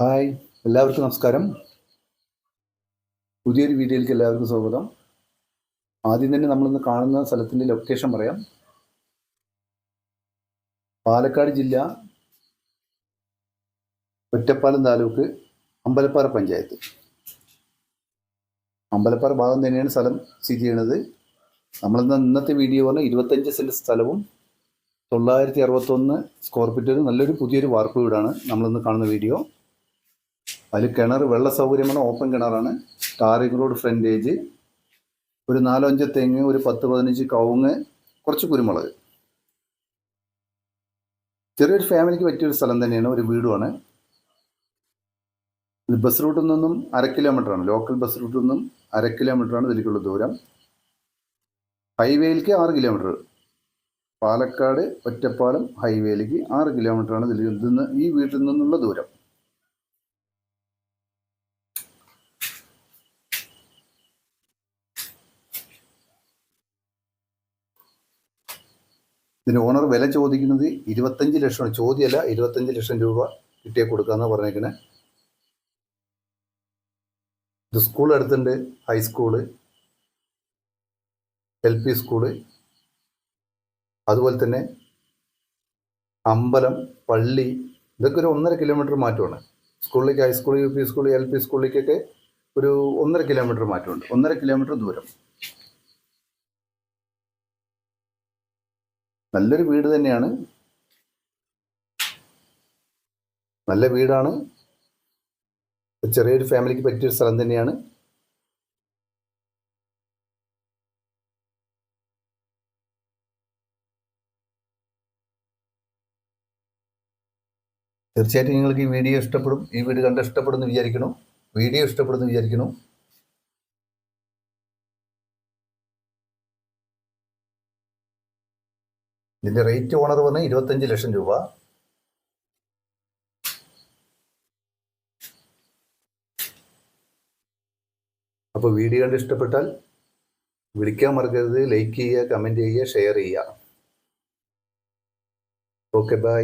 Hi എല്ലാവർക്കും നമസ്കാരം. പുതിയൊരു വീഡിയോയിലേക്ക് എല്ലാവർക്കും സ്വാഗതം. ആദ്യം തന്നെ നമ്മളിന്ന് കാണുന്ന സ്ഥലത്തിന്റെ ലൊക്കേഷൻ പറയാം. പാലക്കാട് ജില്ല ഒറ്റപ്പാലം താലൂക്ക് അമ്പലപ്പാറ പഞ്ചായത്ത്. അമ്പലപ്പാറ ഭാഗം തന്നെയാണ് സ്ഥലം സ്ഥിതി ചെയ്യുന്നത്. നമ്മളിന്ന് ഇന്നത്തെ വീഡിയോ പറഞ്ഞാൽ ഇരുപത്തഞ്ച് സെന്റ് സ്ഥലവും തൊള്ളായിരത്തി അറുപത്തൊന്ന് സ്ക്വയർ ഫീറ്റ് നല്ലൊരു പുതിയൊരു വാർപ്പ് വീടാണ് നമ്മളിന്ന് കാണുന്ന വീഡിയോ. അതിൽ കിണർ വെള്ള സൗകര്യമാണ് ഓപ്പൺ കിണറാണ്. ടാറിംഗ് റോഡ് ഫ്രണ്ടേജ് ഒരു നാലോ അഞ്ചോ തെങ്ങ് ഒരു പത്ത് പതിനഞ്ച് കവുങ്ങ് കുറച്ച് കുരുമുളക്. ചെറിയൊരു ഫാമിലിക്ക് പറ്റിയൊരു സ്ഥലം തന്നെയാണ് ഒരു വീടുമാണ്. ബസ് റൂട്ടിൽ നിന്നും അര കിലോമീറ്ററാണ് ലോക്കൽ ബസ് റൂട്ടിൽ നിന്നും അര കിലോമീറ്ററാണ് ഇതിലേക്കുള്ള ദൂരം. ഹൈവേയിലേക്ക് ആറ് കിലോമീറ്റർ പാലക്കാട് ഒറ്റപ്പാലം ഹൈവേയിലേക്ക് ആറ് കിലോമീറ്ററാണ് ഇതിൽ ഈ വീട്ടിൽ നിന്നുള്ള ദൂരം. ഇതിന് ഓണർ വില ചോദിക്കുന്നത് ഇരുപത്തഞ്ച് ലക്ഷമാണ്. ചോദ്യമല്ല ഇരുപത്തഞ്ച് ലക്ഷം രൂപ കിട്ടിയേ കൊടുക്കാമെന്നാണ് പറഞ്ഞേക്കണേ. ഇത് സ്കൂൾ അടുത്തുണ്ട് ഹൈസ്കൂൾ എൽ പി സ്കൂൾ അതുപോലെ തന്നെ അമ്പലം പള്ളി ഇതൊക്കെ ഒരു ഒന്നര കിലോമീറ്റർ മാറ്റമാണ്. സ്കൂളിലേക്ക് high school U P school L P സ്കൂളിലേക്കൊക്കെ ഒരു ഒന്നര കിലോമീറ്റർ മാറ്റമുണ്ട്. ഒന്നര കിലോമീറ്റർ ദൂരം. നല്ലൊരു വീട് തന്നെയാണ്. നല്ല വീടാണ്. ചെറിയൊരു ഫാമിലിക്ക് പറ്റിയൊരു സ്ഥലം തന്നെയാണ്. തീർച്ചയായിട്ടും നിങ്ങൾക്ക് ഈ വീഡിയോ ഇഷ്ടപ്പെടും. ഈ വീഡിയോ കണ്ട് ഇഷ്ടപ്പെടുന്നു വിചാരിക്കണം വീഡിയോ ഇഷ്ടപ്പെടുന്നു വിചാരിക്കണം ഇതിന്റെ റേറ്റ് ഓണർ വന്ന് ഇരുപത്തഞ്ച് ലക്ഷം രൂപ. അപ്പോൾ വീഡിയോ കണ്ട് ഇഷ്ടപ്പെട്ടാൽ വിളിക്കാൻ മറക്കരുത് ലൈക്ക് ചെയ്യുക കമന്റ് ചെയ്യുക ഷെയർ ചെയ്യുക. Okay bye